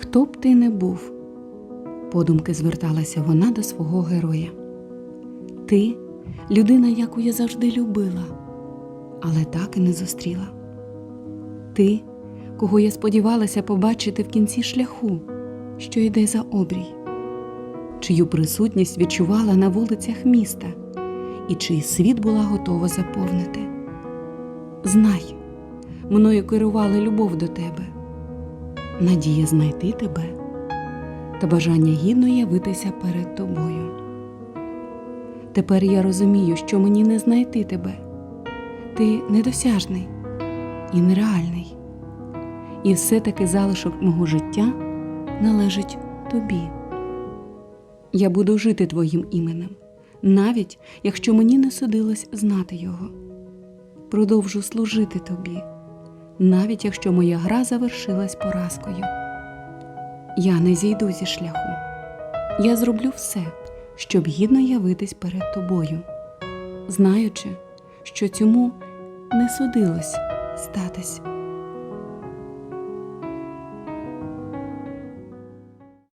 Хто б ти не був, подумки зверталася вона до свого героя. Ти людина, яку я завжди любила, але так і не зустріла. Ти, кого я сподівалася побачити в кінці шляху, що йде за обрій, чию присутність відчувала на вулицях міста і чий світ була готова заповнити. Знай, мною керувала любов до тебе, надія знайти тебе та бажання гідно явитися перед тобою. Тепер я розумію, що мені не знайти тебе. Ти недосяжний і нереальний. І все-таки залишок мого життя належить тобі. Я буду жити твоїм іменем, навіть якщо мені не судилось знати його. Продовжу служити тобі, навіть якщо моя гра завершилась поразкою. Я не зійду зі шляху. Я зроблю все, щоб гідно явитись перед тобою, знаючи, що цьому не судилось статись.